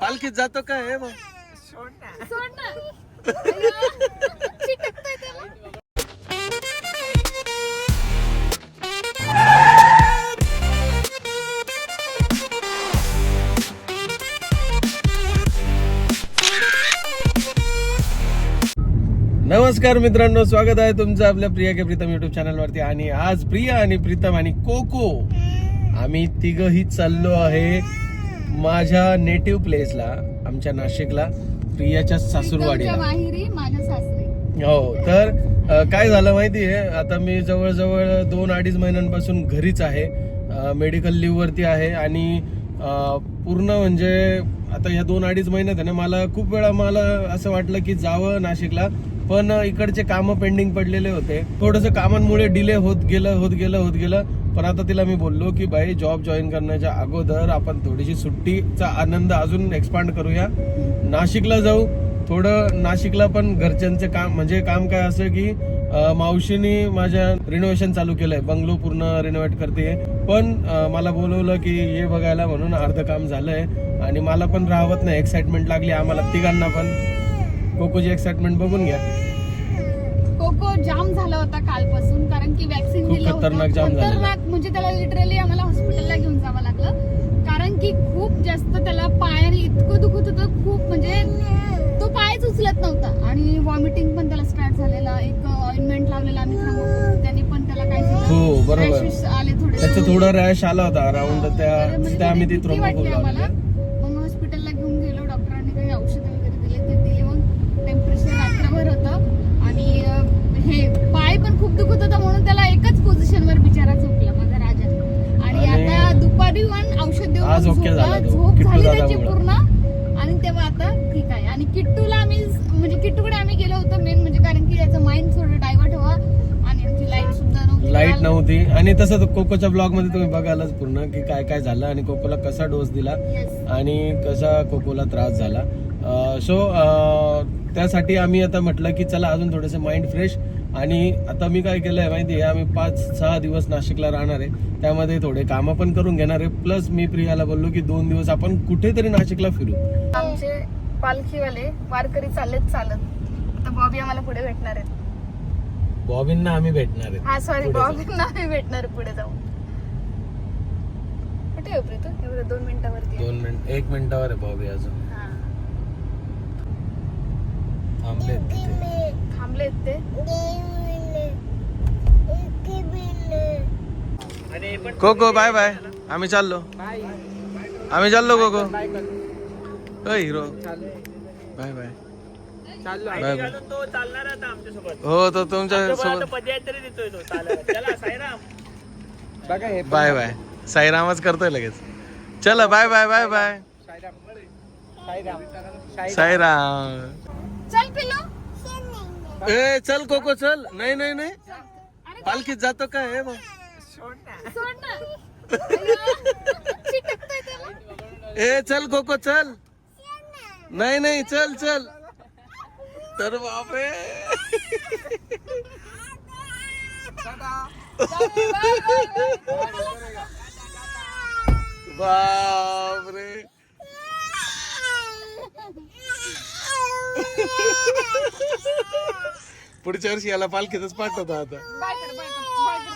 पालखीत जातो काय हे बघ सोड ना त्याला. नमस्कार मित्रांनो स्वागत आहे तुमचं आपल्या Priya K Pritam YouTube channel वरती आणि आज प्रिया आणि प्रीतम आणि कोको आम्ही तिघही चाललो आहे माझ्या नेटिव्ह प्लेसला आमच्या नाशिकला प्रियाच्या सासूरवाडीला. माहेरी माझ्या सासरी. हो तर अ, काय झालं माहिती आहे आता मी जवळजवळ दोन अडीच महिन्यांपासून घरीच आहे. मेडिकल लिव्ह वरती आहे आणि अ, पूर्ण म्हणजे आता या दोन अडीच महिन्यात आहे ना मला खूप वेळा मला असं वाटलं की जावं नाशिकला. पण इकडचे कामं पेंडिंग पडलेले होते. थोडंसं कामांमुळे डिले होत गेलं होत गेलं होत गेलं. पण आता तिला मी बोललो की भाई जॉब जॉईन करण्याच्या अगोदर आपण थोडीशी सुट्टीचा आनंद अजून एक्सपांड करूया. नाशिकला जाऊ. थोडं नाशिकला पण घरच्यांचं काम म्हणजे काम काय असं की मावशीनी माझ्या रिनोव्हेशन चालू केलंय. बंगलो पूर्ण रिनोव्हेट करते पण मला बोलवलं की हे बघायला म्हणून अर्ध काम झालंय. आणि मला पण राहत नाही. एक्साइटमेंट लागली आम्हाला तिघांना पण. कोकोची एक्साइटमेंट बघून घ्या. कोको जाम झाला होता कालपासून कारण की वॅक्सिन खूप दिलं होतं. खतरनाक जाम झालेला. खतरनाक म्हणजे त्याला लिटरली आम्हाला हॉस्पिटलला घेऊन जावं लागलं. कारण की खूप जास्त त्याला पायाने इतकं दुखत होतं खूप म्हणजे तो पायच उचलत नव्हता. आणि वॉमिटिंग पण त्याला स्टार्ट झालेला एक ऑइंटमेंट लावलेला आम्ही थांबवतो त्यांनी पण त्याला काय झालं हो, बरोबर. rashes आले थोडे त्याचं थोडं रॅश आला होता. अराउंड तर त्या म्हणजे त्या आम्ही ती भीती वाटली आम्हाला. हे पाय पण खूप दुखत होता म्हणून त्याला एकच पोझिशनवर बिचारा झोपला माझा राजा. आणि आता दुपारी पण औषध देऊन. झोप झाली त्याची. पूर्ण. आणि तेव्हा आता ठीक आहे. आणि किट्टूला आम्ही म्हणजे किट्टूकडे आम्ही गेलो होतो मेन म्हणजे कारण की त्याचं माइंड थोडं डायव्हर्ट व्हावं. आणि आमची लाइट सुद्धा नव्हती. लाइट. नव्हती. आणि तसं कोकोच्या ब्लॉगमध्ये तुम्ही बघायलाच पूर्ण की काय काय झालं आणि कोकोला कसा डोस दिला. आणि कसा कोकोला त्रास झाला. सो त्यासाठी आम्ही आता म्हटलं की चला अजून थोडंसं माइंड फ्रेश आणि आता मी काय केलंय माहिती आहे आम्ही पाच सहा दिवस नाशिकला राहणार आहे. त्यामध्ये थोडे कामं पण करून घेणार आहे. प्लस मी प्रियाला बोललो की दोन दिवस आपण कुठेतरी नाशिकला फिरू. आमचे पालखीवाले वारकरी चालत चालत. तर बॉबी आम्हाला पुढे भेटणार आहेत. बॉबींना आम्ही भेटणार आहे हा सॉरी बॉबींना आम्ही भेटणार पुढे जाऊन कुठे आहे प्रीतू? एवढं दोन मिनिटावरती. दोन मिनिट एक मिनिटावर आहे बॉबी अजून हा. थांबले तिथे. थांबलेत ते. Coco bye bye. आम्ही चाललो. आम्ही चाललो कोको अय hero. Bye bye. Bye bye. तो चालणार आता आमच्यासोबत. हो तो तुमच्यासोबत. पदयात्रा देतोय तो चालायला चला साईराम. Bye bye. साईरामच करतोय लगेच. चला bye bye bye bye. Sairam. चल पिलो ए चल कोको चल। नाही नाही नाही। पालखीत जातो काय हे बघ सोड ना चिटकतोय त्याला. ए चल कोको चल। नाही नाही चल चल। तर बापरे बाय, बाय. बापरे पुढच्या वर्षी याला पालखीतच पाठवतो आता. बाय कर बाय कर बाय कर.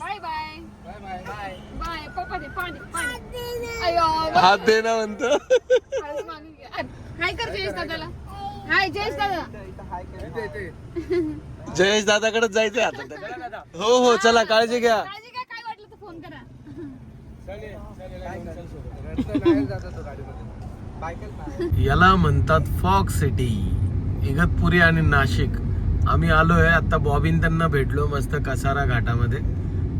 Bye bye. Bye bye bye. पप्पा दे पाणी पाणी अय्यो हात दे ना म्हणतो. हाय कर जयेश दादाला. हाय जयेश दादा. जयेश दादाकडेच जायचंय आता. त्याला. हो हो चला काळजी घ्या. काळजी घ्या काय वाटलं तर फोन करा. याला म्हणतात फॉक सिटी. इगतपुरी आणि नाशिक. आम्ही आलोय आता बॉबीन त्यांना भेटलो मस्त कसारा घाटामध्ये.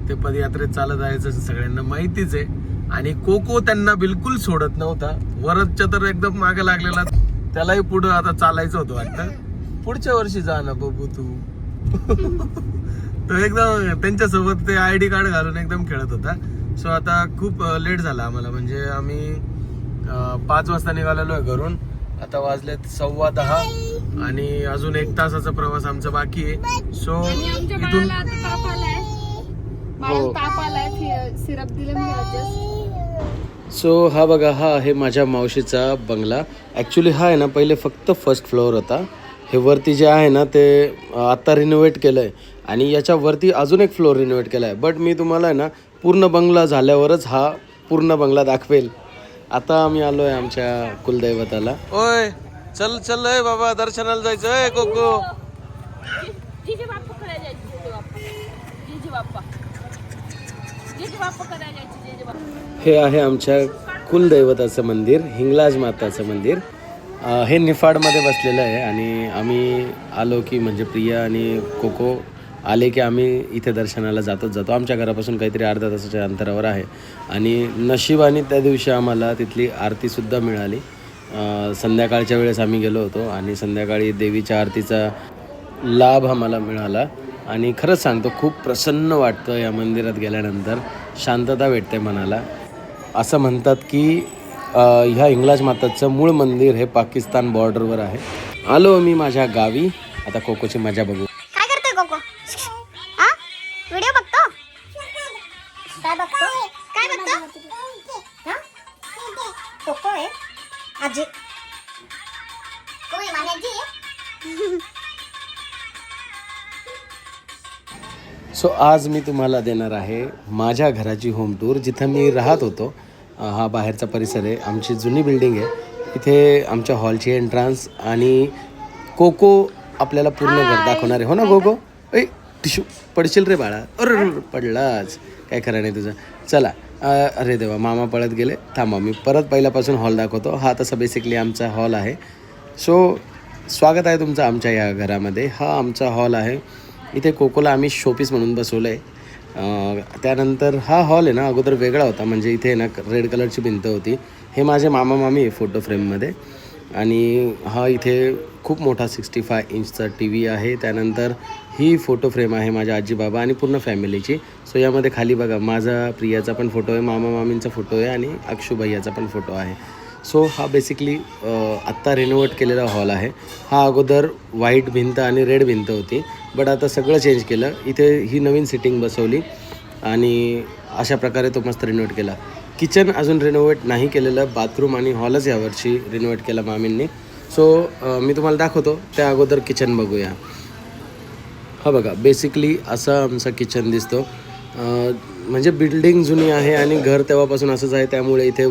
ते पदयात्रेत चालत जायचं सगळ्यांना माहितीच आहे. आणि कोको त्यांना बिलकुल सोडत नव्हता. वरदच्या तर एकदम मागे लागलेला. त्यालाही पुढं आता चालायचं होतं वाटतं. पुढच्या वर्षी जा ना बबू तू. तो एकदम त्यांच्यासोबत ते आय डी कार्ड घालून एकदम खेळत होता. सो आता खूप लेट झाला आम्हाला. म्हणजे आम्ही पाच वाजता निघालेलो आहे घरून. आता वाजलेत सव्वा दहा आणि अजून एक तासाचा प्रवास आमचा बाकी आहे. सो इथून बाळाला हो. सिरप. सो हा बघा हा आहे माझ्या मावशीचा बंगला. ॲक्च्युली हा आहे ना पहिले फक्त फर्स्ट फ्लोअर होता. हे वरती जे आहे ना ते आत्ता रिनोव्हेट केलं आहे आणि याच्यावरती अजून एक फ्लोअर रिनोव्हेट केला आहे बट मी तुम्हाला आहे ना पूर्ण बंगला झाल्यावरच हा पूर्ण बंगला दाखवेल. आता आम्ही आलो आहे आमच्या कुलदैवताला. ओय चल चल आहे बाबा दर्शनाला जायचं आहे कोको. जीजी बाप्पा करायला जायची जीजी बाप्पा. जीजी बाप्पा. जीजी बाप्पा करायला जायची जीजी बाप्पा. हे आहे आमच्या कुलदैवताचं मंदिर हिंगलाज माताचं मंदिर. हे निफाडमध्ये बसलेलं आहे आणि आम्ही आलो की म्हणजे प्रिया आणि कोको आले की आम्ही इथे दर्शनाला जातच जातो. आमच्या घरापासून काहीतरी अर्धा तासाच्या अंतरावर आहे. आणि नशिबाने त्या दिवशी आम्हाला तिथली आरतीसुद्धा मिळाली. संध्याकाळच्या वेळेस आम्ही गेलो होतो आणि संध्याकाळी देवीच्या आरतीचा लाभ आम्हाला मिळाला. आणि खरंच सांगतो खूप प्रसन्न वाटतं या मंदिरात गेल्यानंतर. शांतता भेटते मनाला. असं म्हणतात की ह्या इंग्लाज माताचं मूळ मंदिर हे पाकिस्तान बॉर्डरवर आहे. आलो मी माझ्या गावी. आता कोकोची मजा बघू. सो आज मी तुम्हाला देणार आहे माझ्या घराची होम टूर जिथं मी राहत होतो हा बाहेरचा परिसर आहे. आमची जुनी बिल्डिंग आहे. इथे आमच्या हॉलची एंट्रान्स आणि कोको आपल्याला पूर्ण घर दाखवणार आहे. हो ना कोको? ऐ टिशू पडशील रे बाळा. अरे पडलाच. काय खरं नाही तुझं. चला अरे देवा मामा पळत गेले. थांबा मी परत पहिल्यापासून हॉल दाखवतो. हा तसा बेसिकली आमचा हॉल आहे. सो स्वागत आहे तुमचं आमच्या या घरामध्ये. हा आमचा हॉल आहे. इथे कोकोला आम्ही शोपीस म्हणून बसवलं आहे त्यानंतर हा हॉल आहे ना अगोदर वेगळा होता. म्हणजे इथे ना रेड कलरची भिंत होती. हे माझे मामा मामी आहे फोटो फ्रेममध्ये आणि हा इथे खूप मोठा सिक्स्टी फाय इंचचा टी व्ही आहे. त्यानंतर ही फोटो फ्रेम आहे माझ्या आजी बाबा आणि पूर्ण फॅमिलीची सो यामध्ये खाली बघा माझा प्रियाचा पण फोटो आहे मामा मामींचा फोटो आहे आणि अक्षू भैयाचा पण फोटो आहे. सो हा बेसिकली आत्ता रिनोव्हेट केलेला हॉल आहे. हा अगोदर व्हाईट भिंत आणि रेड भिंत होती. बट आता सगळं चेंज केलं. इथे ही नवीन सिटिंग बसवली आणि अशा प्रकारे तो मस्त रिनोव्हेट केला. किचन अजून रिनोव्हेट नाही केलेलं. बाथरूम आणि हॉलच यावर्षी रिनोव्हेट केला मामींनी. सो मी तुम्हाला दाखवतो. त्या अगोदर किचन बघूया. हा बघा बेसिकली असा आमचा किचन दिसतो. म्हणजे बिल्डिंग जुनी आहे आणि घर तेव्हापासून असंच आहे. त्यामुळे इथे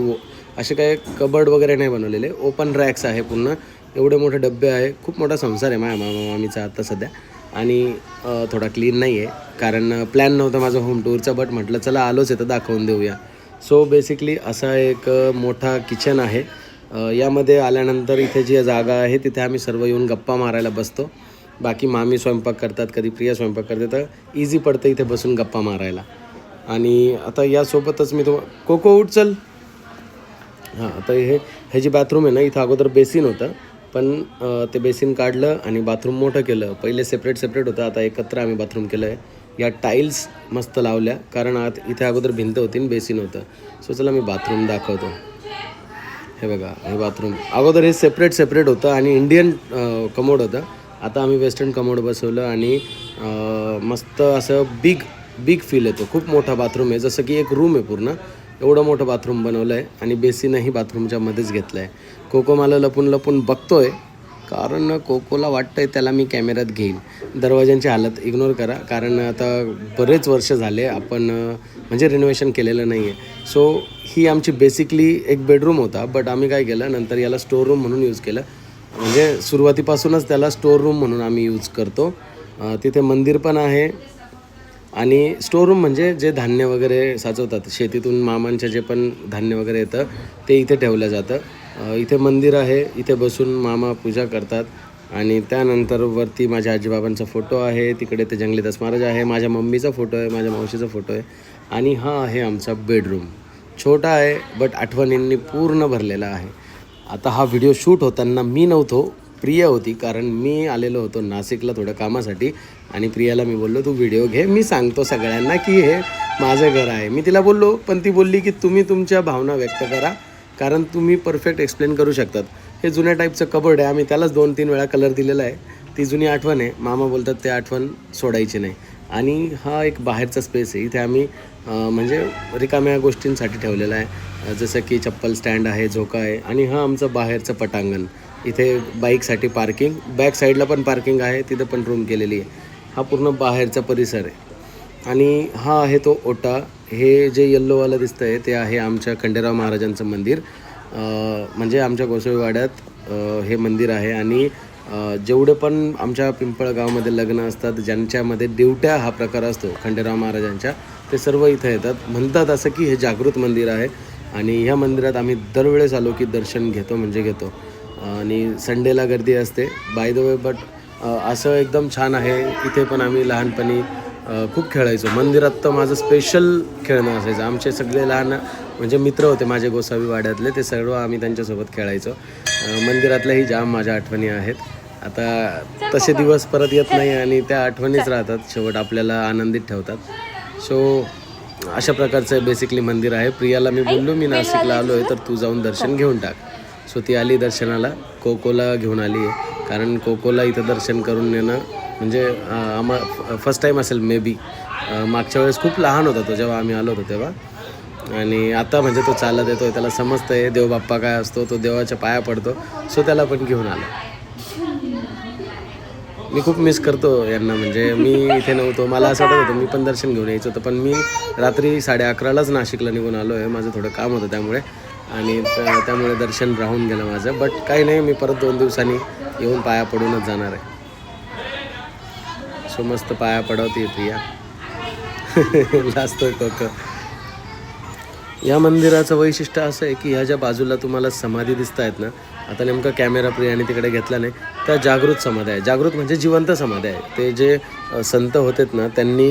असे काय कबर्ड वगैरे नाही बनवलेले. ओपन रॅक्स आहे पूर्ण. एवढे मोठे डबे आहे. खूप मोठा संसार आहे माझ्या मामा मामीचा आत्ता सध्या. आणि थोडा क्लीन नाही आहे कारण प्लॅन नव्हता माझं होम टूरचा बट म्हटलं चला आलोच आहे तर दाखवून देऊया. सो बेसिकली असा एक मोठा किचन आहे. यामध्ये आल्यानंतर इथे जी जागा आहे तिथे आम्ही सर्व येऊन गप्पा मारायला बसतो. बाकी मामी स्वयंपाक करतात कधी प्रिया स्वयंपाक करते तर इझी पडतं इथे बसून गप्पा मारायला. आणि आता यासोबतच मी तो कोको उठ चल. हां आता हे हे जे बाथरूम आहे ना इथं अगोदर बेसिन होतं. पण ते बेसिन काढलं आणि बाथरूम मोठं केलं. पहिले सेपरेट सेपरेट होतं. आता एकत्र आम्ही बाथरूम केलं आहे. या टाईल्स मस्त लावल्या. कारण आत इथे अगोदर भिंत होती आणि बेसिन होतं. सो चला मी बाथरूम दाखवतो. हे बघा हे बाथरूम अगोदर हे सेपरेट सेपरेट होतं आणि इंडियन कमोड होतं. आता आम्ही वेस्टर्न कमोड बसवलं आणि मस्त असं बिग बिग फील येतो. खूप मोठा बाथरूम आहे. जसं की एक रूम आहे पूर्ण. एवढं मोठं बाथरूम बनवलं आहे आणि बेसिनही बाथरूमच्या मध्येच घेतलं आहे कोको मला लपून लपून बघतो आहे कारण कोकोला वाटतं आहे त्याला मी कॅमेऱ्यात घेईन. दरवाजांची हालत इग्नोर करा कारण आता बरेच वर्ष झाले आपण म्हणजे रिनोव्हेशन केलेलं नाही आहे सो ही आमची बेसिकली एक बेडरूम होता बट आम्ही काय केलं नंतर याला स्टोर रूम म्हणून यूज केलं. म्हणजे सुरुवातीपासूनच त्याला स्टोर रूम म्हणून आम्ही यूज करतो. तिथे मंदिर पण आहे आणि स्टोरूम म्हणजे जे धान्य वगैरे साचवतात शेतीतून मामांचे जे पण धान्य वगैरे येतं ते इथे ठेवलं जातं. इथे मंदिर आहे इथे बसून मामा पूजा करतात. आणि त्यानंतर वरती माझ्या आजीबाबांचा फोटो आहे तिकडे ते जंगलीदास महाराज आहे माझ्या मम्मीचा फोटो आहे माझ्या मावशीचा फोटो आहे. आणि हा आहे आमचा बेडरूम छोटा आहे बट आठवणींनी पूर्ण भरलेला आहे. आता हा व्हिडिओ शूट होताना मी नव्हतो प्रिया होती कारण मी आलेलो होतो नाशिकला थोड्या कामासाठी. आणि प्रियाला मी बोललो तू व्हिडिओ घे मी सांगतो सगळ्यांना की हे माझं घर आहे. मी तिला बोललो पण ती बोलली की तुम्ही तुमच्या भावना व्यक्त करा कारण तुम्ही परफेक्ट एक्सप्लेन करू शकतात. हे जुन्या टाईपचं कबड आहे आम्ही त्यालाच दोन तीन वेळा कलर दिलेला आहे. ती जुनी आठवण आहे. मामा बोलतात ते आठवण सोडायची नाही. आणि हा एक बाहेरचा स्पेस आहे. इथे आम्ही म्हणजे रिकाम्या गोष्टींसाठी ठेवलेला आहे. जसं की चप्पल स्टँड आहे झोका आहे. आणि हा आमचं बाहेरचं पटांगण. इथे बाईकसाठी पार्किंग बॅक साईडला पण पार्किंग आहे तिथं पण रूम केलेली आहे. हा पूर्ण बाहेरचा परिसर आहे. आणि हा आहे तो ओटा हे जे येल्लोवालं दिसतं आहे ते आहे आमच्या खंडेराव महाराजांचं मंदिर. म्हणजे आमच्या गोसावीवाड्यात हे मंदिर आहे. आणि जेवढे पण आमच्या पिंपळगावमध्ये लग्न असतात ज्यांच्यामध्ये दिवट्या हा प्रकार असतो खंडेराव महाराजांच्या ते सर्व इथं येतात. म्हणतात असं की हे जागृत मंदिर आहे. आणि ह्या मंदिरात आम्ही दरवेळेस आलो की दर्शन घेतो म्हणजे घेतो. आणि संडेला गर्दी असते. बाय द वे बट असं एकदम छान आहे. इथे पण आम्ही लहानपणी खूप खेळायचो. मंदिरात तर माझं स्पेशल खेळणं असायचं. आमचे सगळे लहान म्हणजे मित्र होते माझे गोसावी वाड्यातले. ते सर्व आम्ही त्यांच्यासोबत खेळायचो. मंदिरातल्याही जाम माझ्या आठवणी आहेत. आता तसे दिवस परत येत नाही आणि त्या आठवणीच राहतात. शेवट आपल्याला आनंदित ठेवतात. सो अशा प्रकारचं बेसिकली मंदिर आहे. प्रियाला मी बोललो मी नाशिकला आलो आहे तर तू जाऊन दर्शन घेऊन टाक. सो ती आली दर्शनाला. कोकोला घेऊन आली आहे. कारण कोकोला इथं दर्शन करून नेणं म्हणजे आम्हा फर्स्ट टाईम असेल मे बी मागच्या वेळेस खूप लहान होता तो जेव्हा आम्ही आलो होतो तेव्हा. आणि आता म्हणजे तो चालत येतो त्याला समजतं आहे देवबाप्पा काय असतो तो देवाच्या पाया पडतो. सो त्याला पण घेऊन आलो. मी खूप मिस करतो यांना म्हणजे मी इथे नव्हतो. मला असं वाटत होतं मी पण दर्शन घेऊन यायचं होतं. पण मी रात्री साडे अकरालाच नाशिकला निघून आलो आहे माझं थोडं काम होतं त्यामुळे. आणि त्यामुळे दर्शन राहून गेलं माझं. बट काही नाही मी परत दोन दिवसांनी येऊन पाया पडूनच जाणार आहे. सो मस्त पाया पडवते प्रिया. लाजतोय कोक या मंदिराचं वैशिष्ट्य असं आहे की ह्या ज्या बाजूला तुम्हाला समाधी दिसत आहेत ना आता नेमका कॅमेरा प्रियाने तिकडे घेतला नाही त्या जागृत समाधी आहे. जागृत म्हणजे जिवंत समाधी आहे. ते जे संत होतेत ना त्यांनी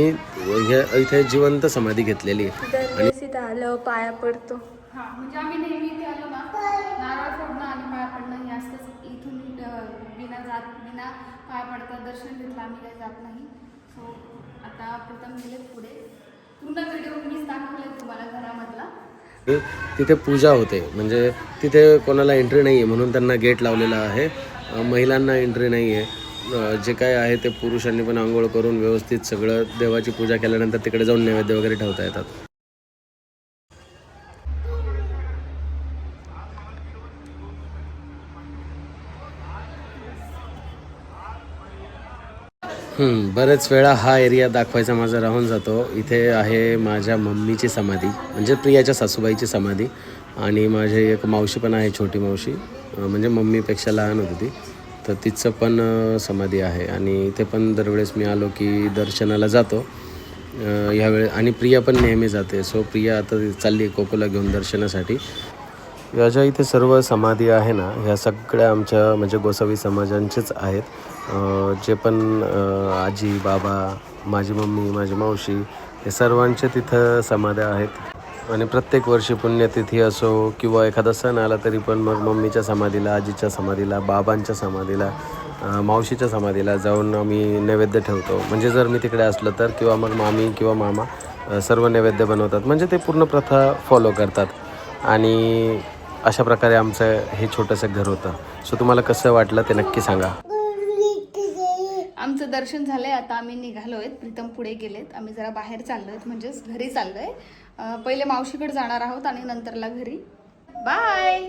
इथे जिवंत समाधी घेतलेली आहे. आणि आलं पाया पडतो. हा म्हणजे आम्ही नेहमी इथे आलो ना नारळ फोडणं आणि पाया पडणं हे असतंच. इथून अं, बिना जात बिना पाया पडता दर्शन घेतलं आम्ही काही जात नाही. सो आता प्रथम गेले पुढे. पूर्ण व्हिडिओ मीच दाखवले तुम्हाला घरामधला. तिथे पूजा होते. म्हणजे तिथे कोणाला एंट्री नाही आहे म्हणून त्यांना गेट लावलेला आहे. महिलांना एंट्री नाही आहे जे काय आहे ते पुरुषांनी पण आंघोळ करून व्यवस्थित सगळं देवाची पूजा केल्यानंतर तिकडे जाऊन नैवेद्य वगैरे ठेवता येतात. बरेच वेळा हा एरिया दाखवायचा माझा राहून जातो. इथे आहे माझ्या मम्मीची समाधी म्हणजे प्रियाच्या सासूबाईची समाधी आणि माझी एक मावशी पण आहे छोटी मावशी. म्हणजे मम्मीपेक्षा लहान होती ती. तर तिचं पण समाधी आहे. आणि इथे पण दरवेळेस मी आलो की दर्शनाला जातो. ह्यावेळे आणि प्रिया पण नेहमी जाते. सो प्रिया आता चालली आहे कोकोला घेऊन दर्शनासाठी. या ज्या इथे सर्व समाधी आहे ना ह्या सगळ्या आमच्या म्हणजे गोसावी समाजांचेच आहेत. जे पण आजी बाबा माझी मम्मी माझी मावशी हे सर्वांचे तिथं समाध्या आहेत. आणि प्रत्येक वर्षी पुण्यतिथी असो किंवा एखादा सण आला तरी पण मग मम्मीच्या समाधीला आजीच्या समाधीला बाबांच्या समाधीला मावशीच्या समाधीला जाऊन आम्ही नैवेद्य ठेवतो. म्हणजे जर मी तिकडे असलं तर किंवा मग मामी किंवा मामा सर्व नैवेद्य बनवतात. म्हणजे ते पूर्ण प्रथा फॉलो करतात. आणि अशा प्रकारे आमचं हे छोटंसं घर होतं. सो तुम्हाला कसं वाटलं ते नक्की सांगा. दर्शन झालं आहे आता आम्ही निघालो आहेत प्रीतम पुढे गेलेत. आम्ही जरा बाहेर चाललो आहेत म्हणजेच घरी चाललो आहे पहिले मावशीकडे जाणार आहोत आणि नंतरला घरी. बाय